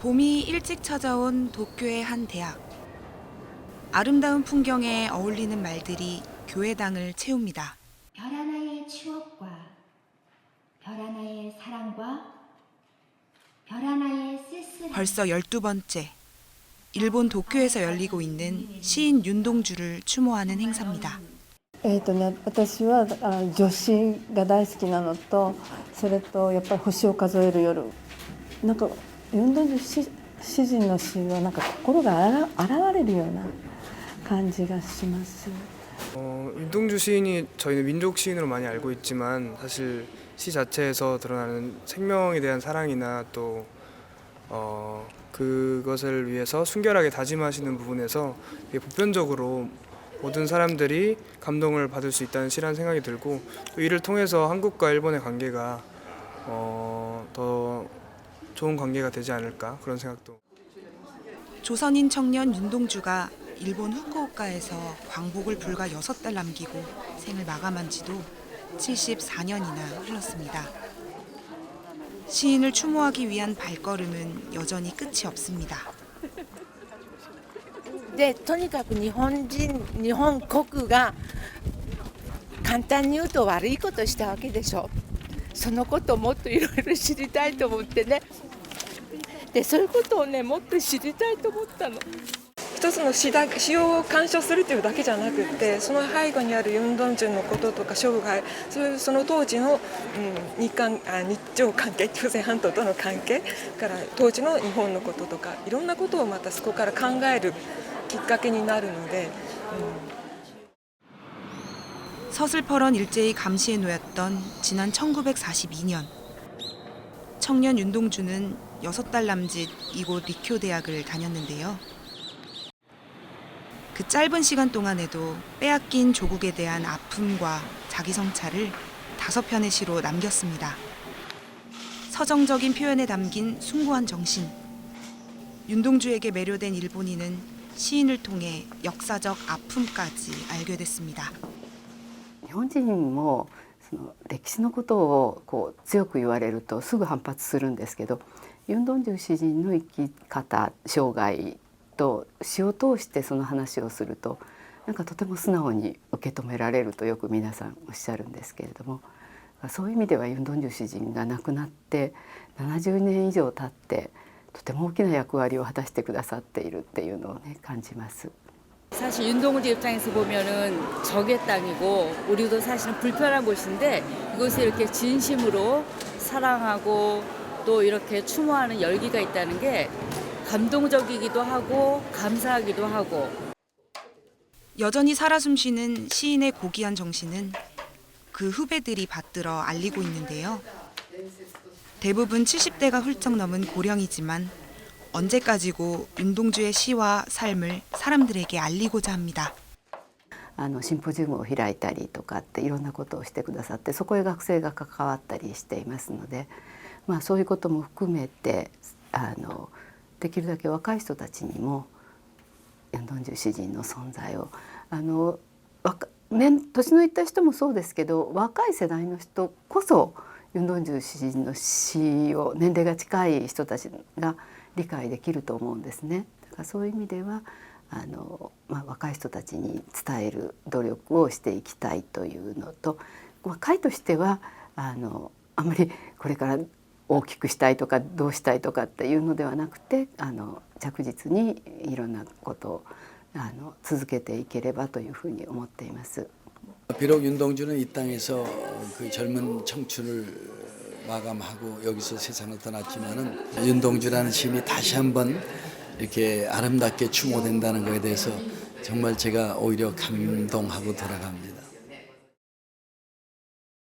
봄이 일찍 찾아온 도쿄의 한 대학. 아름다운 풍경에 어울리는 말들이 교회당을 채웁니다. 별 하나의 추억과 별 하나의 사랑과 별 하나의 쓸쓸한 벌써 12번째. 일본 도쿄에서 열리고 있는 시인 윤동주를 추모하는 행사입니다.えーとね、私はあ女子が大好きなのとそれとやっぱり星を数える夜なんか ユンドンジュ詩詩人の詩はなんか心があら現れるような感じがします。 어, 윤동주 시인이 저희는 민족 시인으로 많이 알고 있지만 사실 시 자체에서 드러나는 생명에 대한 사랑이나 또 어, 그것을 위해서 순결하게 다짐하시는 부분에서 되게 보편적으로 모든 사람들이 감동을 받을 수 있다는 시라는 생각이 들고 또 이를 통해서 한국과 일본의 관계가 어, 더 좋은 관계가 되지 않을까 그런 생각도 조선인 청년 윤동주가 일본 후쿠오카에서 광복을 불과 6달 남기고 생을 마감한 지도 74년이나 흘렀습니다. 시인을 추모하기 위한 발걸음은 여전히 끝이 없습니다. でとにかく日本人日本国が簡単に言うと悪いことしたわけでしょそのことをもっといろいろ知りたいと思ってね でそういうことをねもっと知りたいと思ったの。一つの詩だ詩を鑑賞するというだけじゃなくってその背後にあるユン・ドンジュンのこととか生涯そういうその当時の、うん、日韓あ日朝関係朝鮮半島との関係から当時の日本のこととかいろんなことをまたそこから考えるきっかけになるので。 서슬퍼런 일제히 감시에 놓였던 지난 1942년 청년 윤동주는 6달 남짓 이곳 리쿄 대학을 다녔는데요. 그 짧은 시간 동안에도 빼앗긴 조국에 대한 아픔과 자기 성찰을 다섯 편의 시로 남겼습니다. 서정적인 표현에 담긴 숭고한 정신. 윤동주에게 매료된 일본인은 시인을 통해 역사적 아픔까지 알게 됐습니다. 현진 뭐 その歴史のことをこう強く言われるとすぐ反発するんですけどユン・ドンジュ詩人の生き方生涯と詩を通してその話をするとなんかとても素直に受け止められるとよく皆さんおっしゃるんですけれどもそういう意味ではユン・ドンジュ詩人が亡くなって70年以上経ってとても大きな役割を果たしてくださっているっていうのをね感じます。 사실 윤동주 입장에서 보면은 적의 땅이고 우리도 사실은 불편한 곳인데 이곳에 이렇게 진심으로 사랑하고 또 이렇게 추모하는 열기가 있다는 게 감동적이기도 하고 감사하기도 하고 여전히 살아 숨쉬는 시인의 고귀한 정신은 그 후배들이 받들어 알리고 있는데요. 대부분 70대가 훌쩍 넘은 고령이지만 언제까지고 윤동주의 시와 삶을 사람들에게 알리고자 합니다. あのシンポジウムを開いたりとかっていろんなことをしてくださってそこへ学生が関わったりしていますので、まあ、そういうことも含めてあのできるだけ若い人たちにもヤンドンジュ詩人の存在をあの若年年のいった人もそうですけど若い世代の人こそユン・ドンジュ詩人の詩を年齢が近い人たちが 理解できると思うんですね。だからそういう意味ではあの、まあ、若い人たちに伝える努力をしていきたいというのと会としてはあのあまりこれから大きくしたいとかどうしたいとかっていうのではなくてあの着実にいろんなことをあの続けていければというふうに思っています。 비록 윤동주는 이 땅에서 그 젊은 청춘을 마감하고 여기서 세상을 떠났지만은 윤동주라는 시인이 다시 한번 이렇게 아름답게 추모된다는 것에 대해서 정말 제가 오히려 감동하고 돌아갑니다.